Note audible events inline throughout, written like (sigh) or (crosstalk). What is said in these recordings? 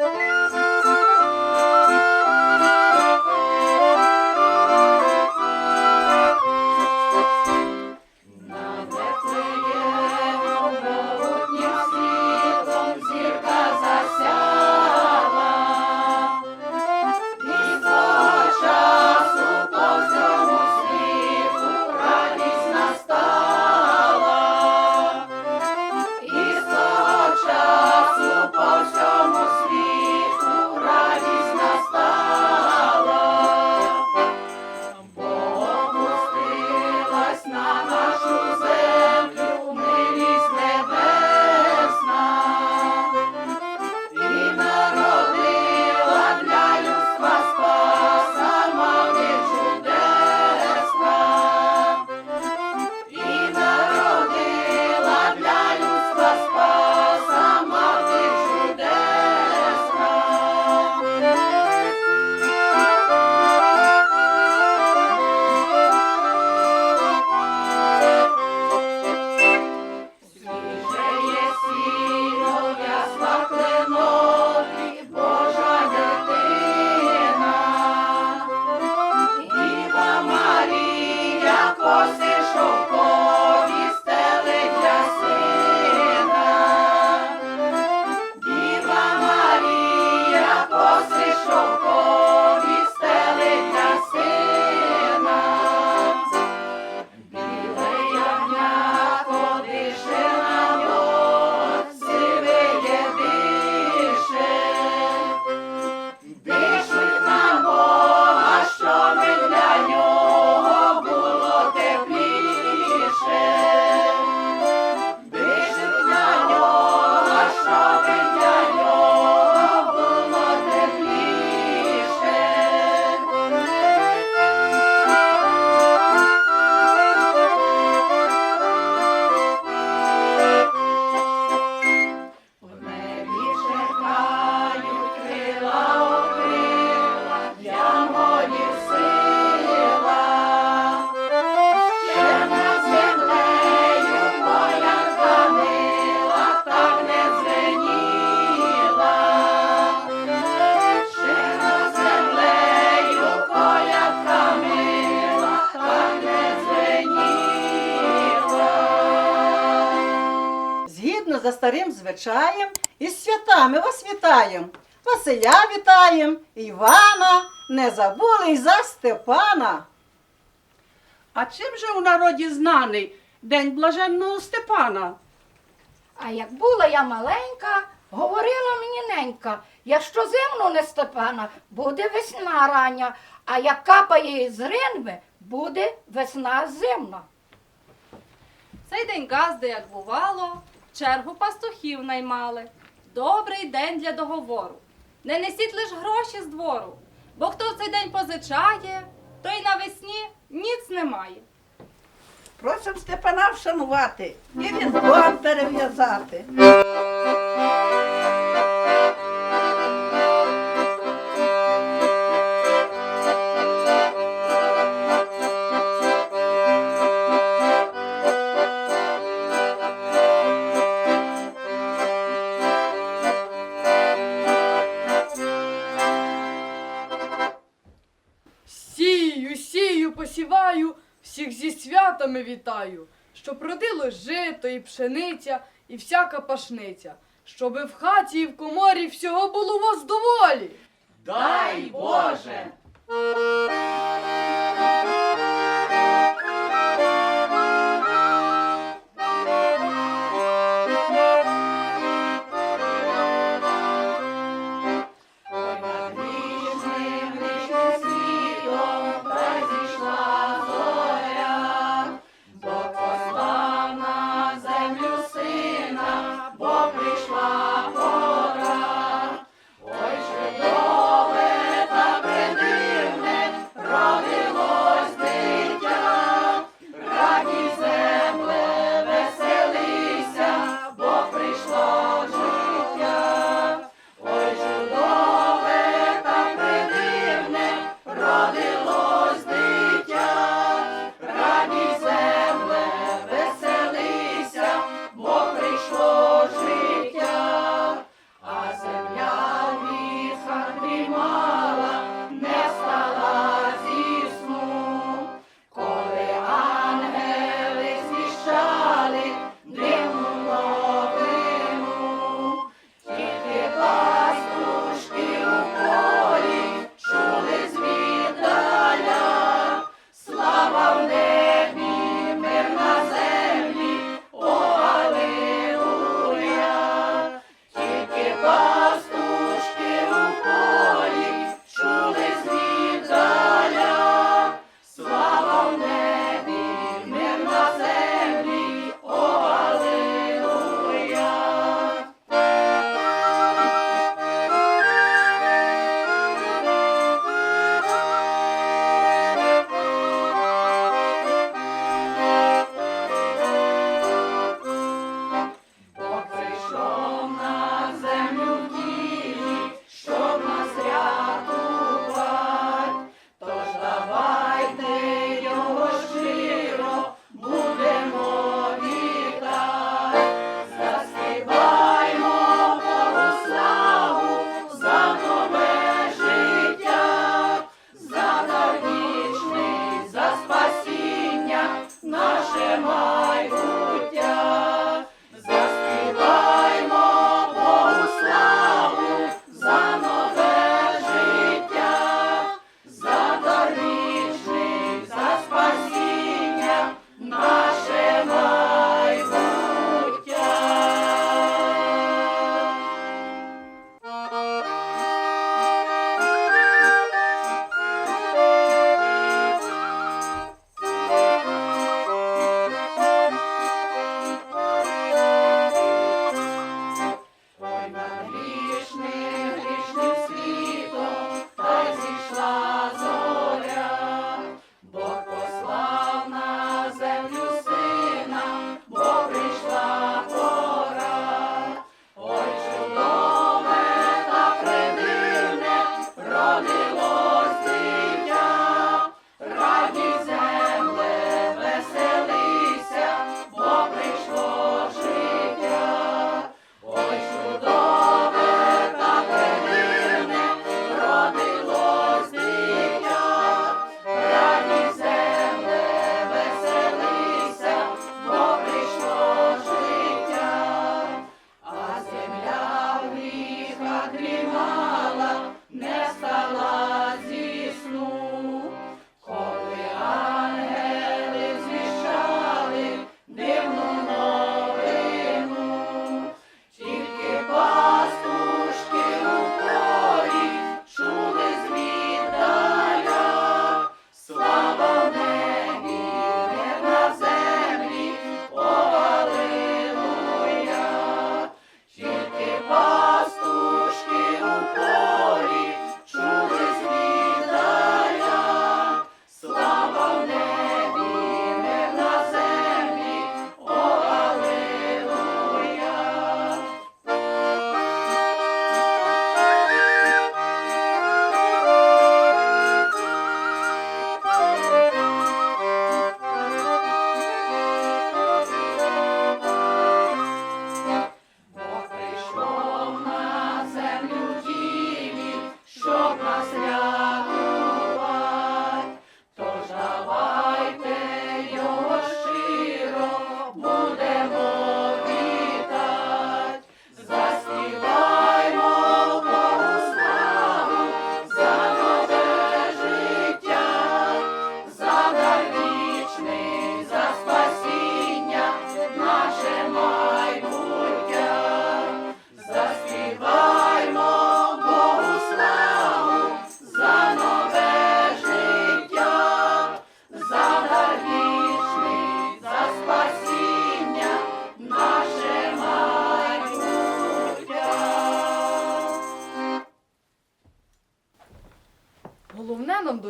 Thank (laughs) you. Старим звичаєм, із святами вас вітаєм. Василя вітаєм, Івана, не забули й за Степана. А чим же у народі знаний День блаженного Степана? А як була я маленька, говорила мені ненька, якщо зимну не Степана, буде весна рання, а як капає з ринви, буде весна зимна. Цей день газди, як бувало, чергу пастухів наймали. Добрий день для договору. Не несіть лиш гроші з двору, бо хто цей день позичає, той навесні ніц не має. Просим Степана вшанувати і вінком перев'язати. Посіваю, всіх зі святами вітаю, щоб родило жито і пшениця, і всяка пашниця, щоби в хаті і в коморі всього було вас доволі. Дай Боже!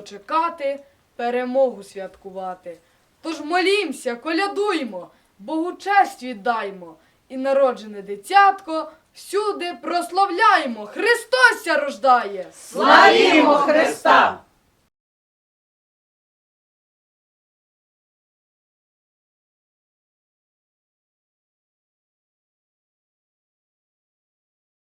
Нам перемогу святкувати. Тож молімся, колядуймо, Богу честь віддаймо, і народжене дитятко всюди прославляймо. Христос рождає! Славімо Христа!